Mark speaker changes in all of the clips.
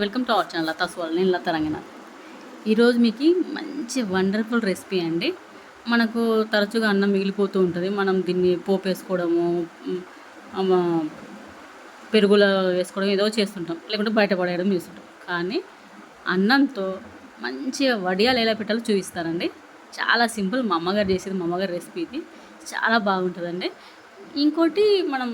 Speaker 1: Welcome to our channel Latha's soul నేను లతా రంగనాథ్. ఈరోజు మీకు మంచి వండర్ఫుల్ రెసిపీ అండి. మనకు తరచుగా అన్నం మిగిలిపోతూ ఉంటుంది. మనం దీన్ని పోపు వేసుకోవడము పెరుగుల పెరుగులో వేసుకోవడం ఏదో చేస్తుంటాం. లేకుంటే బయట పడేయడం చేస్తుంటాం. కానీ అన్నంతో మంచిగా వడియాలు ఎలా పెట్టాలో చూపిస్తారండి చాలా సింపుల్. మా అమ్మగారు చేసేది మా అమ్మగారి రెసిపీ ఇది. చాలా బాగుంటుందండి. ఇంకోటి మనం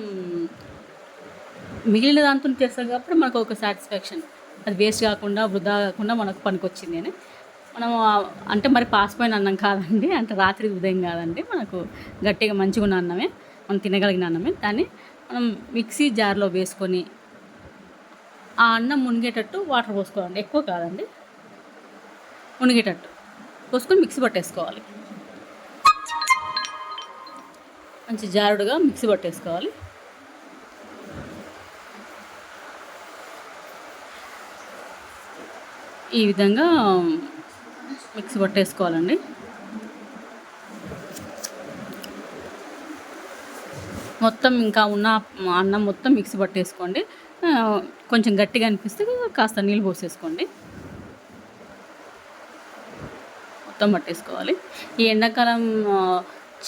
Speaker 1: మిగిలిన దాంతో చేస్తాం కాబట్టి మనకు ఒక సాటిస్ఫాక్షన్. అది వేస్ట్ కాకుండా వృధా కాకుండా మనకు పనికొచ్చింది అని. మనం అంటే మరి పాసిపోయిన అన్నం కాదండి. అంటే రాత్రి ఉదయం కాదండి. మనకు గట్టిగా మంచిగా ఉన్న అన్నమే. మనం తినగలిగిన అన్నమే. దాన్ని మనం మిక్సీ జార్లో వేసుకొని ఆ అన్నం మునిగేటట్టు వాటర్ పోసుకోవాలండి. ఎక్కువ కాదండి. మునిగేటట్టు పోసుకొని మిక్సీ పట్టేసుకోవాలి. మంచి జారుడుగా మిక్సీ పట్టేసుకోవాలి. ఈ విధంగా మిక్స్ పట్టేసుకోవాలండి. మొత్తం ఇంకా ఉన్న అన్నం మొత్తం మిక్స్ పట్టేసుకోండి. కొంచెం గట్టిగా అనిపిస్తే కాస్త నీళ్ళు పోసేసుకోండి. మొత్తం పట్టేసుకోవాలి. ఈ ఎండాకాలం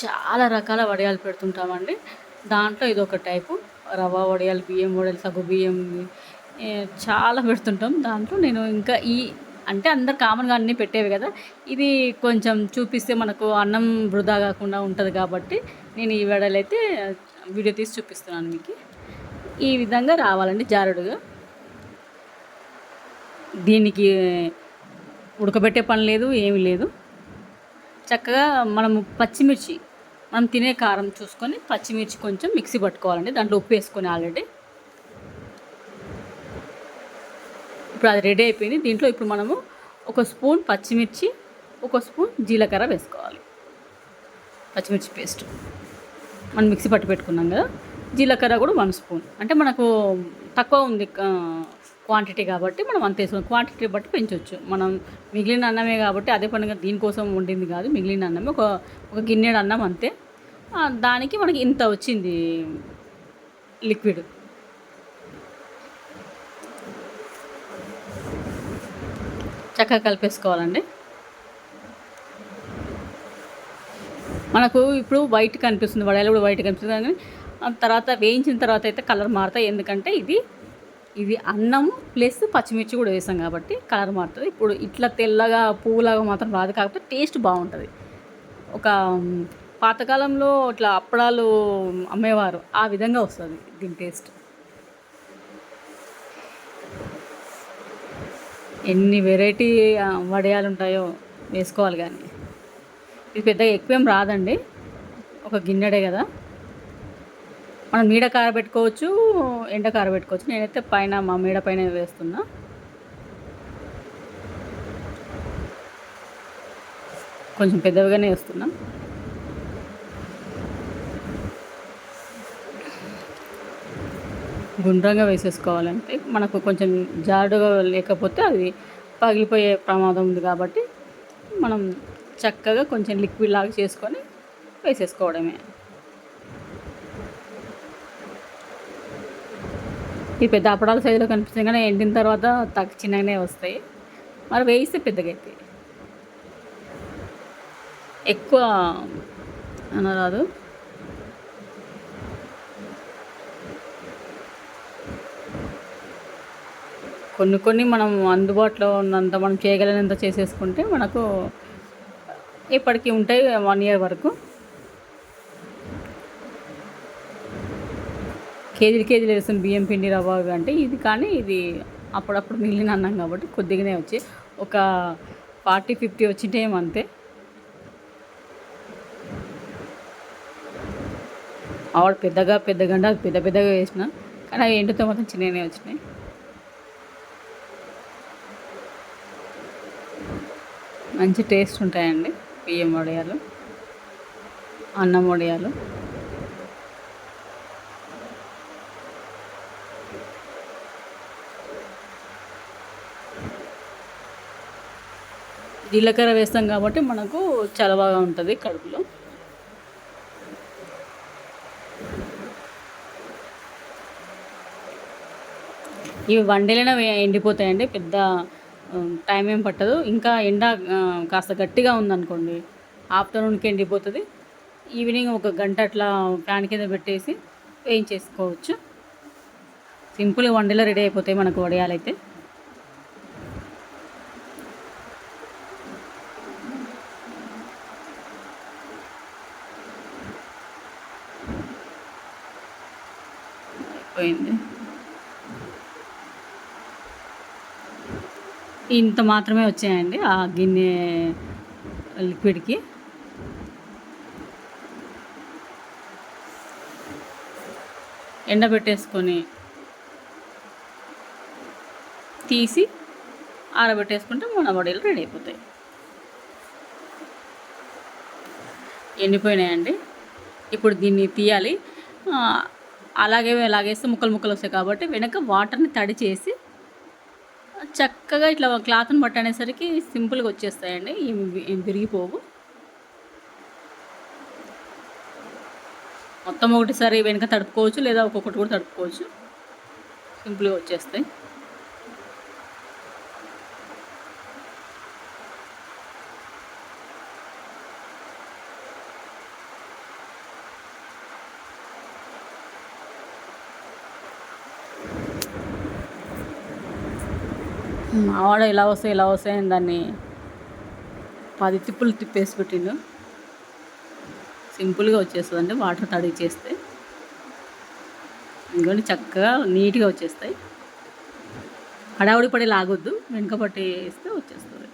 Speaker 1: చాలా రకాల వడియాలు పెడుతుంటామండి. దాంట్లో ఇది ఒక టైపు. రవ్వ వడియాలు బియ్యం వడియాలు సగ్గు బియ్యం చాలా పెడుతుంటాం. దాంట్లో నేను ఇంకా ఈ అంటే అందరు కామన్గా అన్నీ పెట్టేవి కదా. ఇది కొంచెం చూపిస్తే మనకు అన్నం వృధా కాకుండా ఉంటుంది కాబట్టి నేను ఈ వేడలైతే వీడియో తీసి చూపిస్తున్నాను మీకు. ఈ విధంగా రావాలండి జారుడుగా. దీనికి ఉడకబెట్టే పని లేదు ఏమీ లేదు. చక్కగా మనము పచ్చిమిర్చి మనం తినే కారం చూసుకొని పచ్చిమిర్చి కొంచెం మిక్సీ పట్టుకోవాలండి. దాంట్లో ఉప్పు వేసుకొని ఆల్రెడీ ఇప్పుడు అది రెడీ అయిపోయింది. దీంట్లో ఇప్పుడు మనము ఒక స్పూన్ పచ్చిమిర్చి ఒక స్పూన్ జీలకర్ర వేసుకోవాలి. పచ్చిమిర్చి పేస్ట్. మనం మిక్సీ పట్టి పెట్టుకున్నాం కదా. జీలకర్ర కూడా వన్ స్పూన్. అంటే మనకు తక్కువ ఉంది క్వాంటిటీ కాబట్టి మనం అంత వేసుకున్నాం క్వాంటిటీ బట్టి పెంచవచ్చు మనం మిగిలిన అన్నమే కాబట్టి అదే పనిగా దీనికోసం వండింది కాదు. మిగిలిన అన్నమే ఒక ఒక గిన్నెడు అన్నం అంతే. దానికి మనకి ఇంత వచ్చింది లిక్విడ్. చక్కగా కలిపేసుకోవాలండి. మనకు ఇప్పుడు వైట్ కనిపిస్తుంది వడయాలు కూడా వైట్ కనిపిస్తుంది కానీ తర్వాత వేయించిన తర్వాత అయితే కలర్ మారుతాయి. ఎందుకంటే ఇది ఇది అన్నం ప్లస్ పచ్చిమిర్చి కూడా వేసాం కాబట్టి కలర్ మారుతుంది. ఇప్పుడు ఇట్లా తెల్లగా పువ్వులాగా మాత్రం రాదు కాకపోతే టేస్ట్ బాగుంటుంది. ఒక పాతకాలంలో ఇట్లా అప్పడాలు అమ్మేవారు. ఆ విధంగా వస్తుంది దీని టేస్ట్. ఎన్ని వెరైటీ వడియాలు ఉంటాయో వేసుకోవాలి కానీ. ఇది పెద్దగా ఎక్కువేం రాదండి. ఒక గిన్నెడే కదా. మనం నీడ కారబెట్టుకోవచ్చు ఎండ కారబెట్టుకోవచ్చు. నేనైతే పైన మా మీడ పైన వేస్తున్నా. కొంచెం పెద్దవిగానే వేస్తున్నా. గుండ్రంగా వేసేసుకోవాలంటే మనకు కొంచెం జారుడుగా లేకపోతే అది పగిలిపోయే ప్రమాదం ఉంది కాబట్టి మనం చక్కగా కొంచెం లిక్విడ్ లాగా చేసుకొని వేసేసుకోవడమే. ఈ పెద్ద అప్పడాల సైజులో కనిపిస్తుంది కానీ ఎండిన తర్వాత తగ్గ చిన్నగానే వస్తాయి. మరి వేయిస్తే పెద్దగా అవుతాయి ఎక్కువ అనరాదు. కొన్ని కొన్ని మనం అందుబాటులో ఉన్నంత మనం చేయగలిగినంత చేసేసుకుంటే మనకు ఇప్పటికీ ఉంటాయి వన్ ఇయర్ వరకు. కేజీలు కేజీలు వేసిన బియ్యం పిండి రవ్వ అంటే ఇది కానీ ఇది అప్పుడప్పుడు మిగిలిన అన్నం కాబట్టి కొద్దిగానే వచ్చి ఒక ఫార్టీ ఫిఫ్టీ వచ్చింటే ఏమంతే ఆవిడ పెద్దగా పెద్దగా అంటే అది పెద్ద పెద్దగా వేసిన కానీ అవి ఎండుతో మాత్రం చిన్నగానే వచ్చినాయి. మంచి టేస్ట్ ఉంటాయండి. బియ్యం వడియాలు అన్నం వడియాలు. జీలకర్ర వేస్తాం కాబట్టి మనకు చాలా బాగా ఉంటుంది కడుపులో. ఇవి వండేలైనా ఎండిపోతాయండి. పెద్ద టైం ఏం పట్టదు. ఇంకా ఎండ కాస్త గట్టిగా ఉందనుకోండి ఆఫ్టర్నూన్కి ఎండిపోతుంది. ఈవినింగ్ ఒక గంట అట్లా ఫ్యాన్ కింద పెట్టేసి వేయించేసుకోవచ్చు సింపుల్గా వండేలో రెడీ అయిపోతాయి మనకు వడియాలైతే. అయిపోయింది. ఇంత మాత్రమే వచ్చాయండి ఆ గిన్నె లిక్విడ్కి. ఎండబెట్టేసుకొని తీసి ఆరబెట్టేసుకుంటే మన వడీలు రెడీ అయిపోతాయి. ఎండిపోయినాయండి. ఇప్పుడు దీన్ని తీయాలి. అలాగే లాగేస్తే ముక్కలు ముక్కలు వస్తాయి కాబట్టి వెనక వాటర్ని తడి చేసి చక్కగా ఇట్లా క్లాత్ని పట్టనేసరికి సింపుల్గా వచ్చేస్తాయండి. ఏం విరిగిపోవు. మొత్తం ఒకటిసారి వెనక తడుపుకోవచ్చు లేదా ఒక్కొక్కటి కూడా తడుపుకోవచ్చు. సింపుల్గా వచ్చేస్తాయి. ఆవాడ ఇలా వస్తాయి ఇలా వస్తాయని దాన్ని పది తిప్పులు తిప్పేసి పెట్టిండు. సింపుల్గా వచ్చేస్తుందండి వాటర్ తడి చేస్తే. ఇంకోటి చక్కగా నీట్గా వచ్చేస్తాయి. హడావుడి పడి లాగొద్దు వెనుక పట్టి వేస్తే వచ్చేస్తుంది.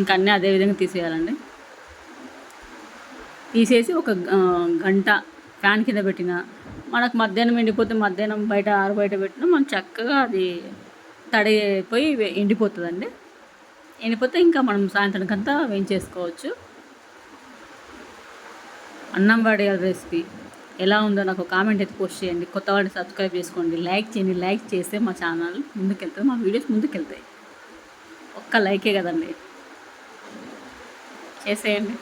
Speaker 1: ఇంకా అన్నీ అదే విధంగా తీసేయాలండి. తీసేసి ఒక గంట ఫ్యాన్ కింద పెట్టిన మనకు మధ్యాహ్నం ఎండిపోతే మధ్యాహ్నం బయట ఆరు బయట పెట్టినా మనం చక్కగా అది తడి అయిపోయి ఎండిపోతుందండి. ఎండిపోతే ఇంకా మనం సాయంత్రానికంతా వేయించేసుకోవచ్చు. అన్నం వడియాల రెసిపీ. ఎలా ఉందో నాకు కామెంట్ అయితే పోస్ట్ చేయండి. కొత్త వాడిని సబ్స్క్రైబ్ చేసుకోండి. లైక్ చేయండి. లైక్ చేస్తే మా ఛానల్ ముందుకెళ్తుంది. మా వీడియోస్ ముందుకెళ్తాయి. ఒక్క లైకే కదండి. చేసేయండి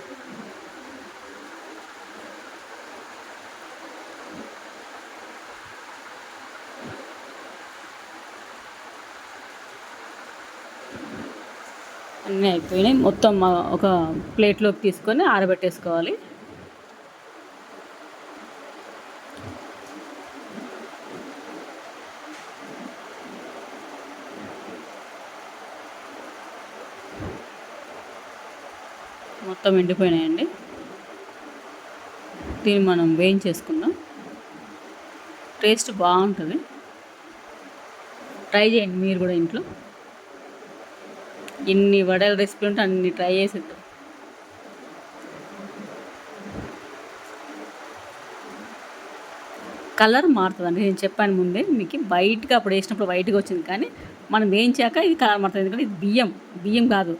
Speaker 1: అన్నీ అయిపోయినాయి. మొత్తం ఒక ప్లేట్లోకి తీసుకొని ఆరబెట్టేసుకోవాలి. మొత్తం ఎండిపోయినాయండి. దీన్ని మనం వేయించేసుకుందాం. టేస్ట్ బాగుంటుంది. ట్రై చేయండి మీరు కూడా ఇంట్లో. ఎన్ని వడల రెసిపీ ఉంటే అన్ని ట్రై చేసేద్దాం. కలర్ మారుతుందండి. నేను చెప్పాను ముందే మీకు వైట్గా అప్పుడు వేసినప్పుడు వైట్గా వచ్చింది కానీ మనం వేయించాక ఇది కలర్ మారుతుంది. ఎందుకంటే ఇది బియ్యం బియ్యం కాదు.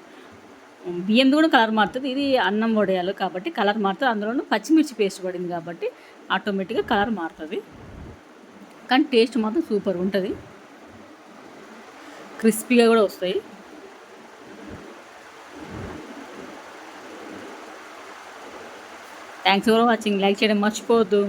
Speaker 1: బియ్యం కూడా కలర్ మారుతుంది. ఇది అన్నం వడేయాలి కాబట్టి కలర్ మారుతుంది. అందులోనూ పచ్చిమిర్చి పేస్ట్ పడింది కాబట్టి ఆటోమేటిక్గా కలర్ మారుతుంది. కానీ టేస్ట్ మాత్రం సూపర్ ఉంటుంది. క్రిస్పీగా కూడా వస్తాయి. థ్యాంక్స్ ఫర్ వాచింగ్ లైక్ చేయడం మర్చిపోవద్దు.